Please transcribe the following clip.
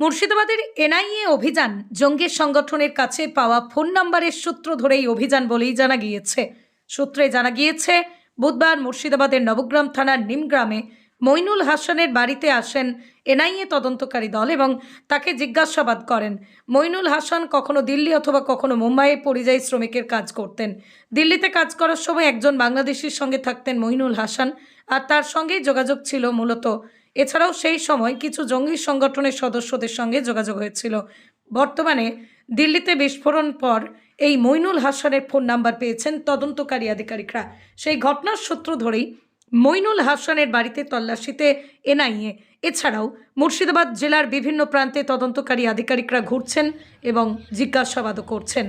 মুর্শিদাবাদের এনআইএ অভিযান, জঙ্গি সংগঠনের কাছে পাওয়া ফোন নাম্বারের সূত্র ধরেই অভিযান বলেই জানা গিয়েছে। সূত্রে জানা গিয়েছে, বুধবার মুর্শিদাবাদের নবগ্রাম থানার নিমগ্রামে মইনুল হাসানের বাড়িতে আসেন এনআইএ তদন্তকারী দল এবং তাকে জিজ্ঞাসাবাদ করেন, মইনুল হাসান কখনো দিল্লি অথবা কখনো মুম্বাইয়ে পরিযায়ী শ্রমিকের কাজ করতেন। দিল্লিতে কাজ করার সময় একজন বাংলাদেশির সঙ্গে থাকতেন মইনুল হাসান আর তার সঙ্গেই যোগাযোগ ছিল মূলত। এছাড়াও সেই সময় কিছু জঙ্গি সংগঠনের সদস্যদের সঙ্গে যোগাযোগ হয়েছিল। বর্তমানে দিল্লিতে বিস্ফোরণ পর এই মইনুল হাসানের ফোন নাম্বার পেয়েছেন তদন্তকারী আধিকারিকরা। সেই ঘটনার সূত্র ধরেই মইনুল হাসানের বাড়িতে তল্লাশিতে এনআইএ। এছাড়াও মুর্শিদাবাদ জেলার বিভিন্ন প্রান্তে তদন্তকারী আধিকারিকরা ঘুরছেন এবং জিজ্ঞাসাবাদও করছেন।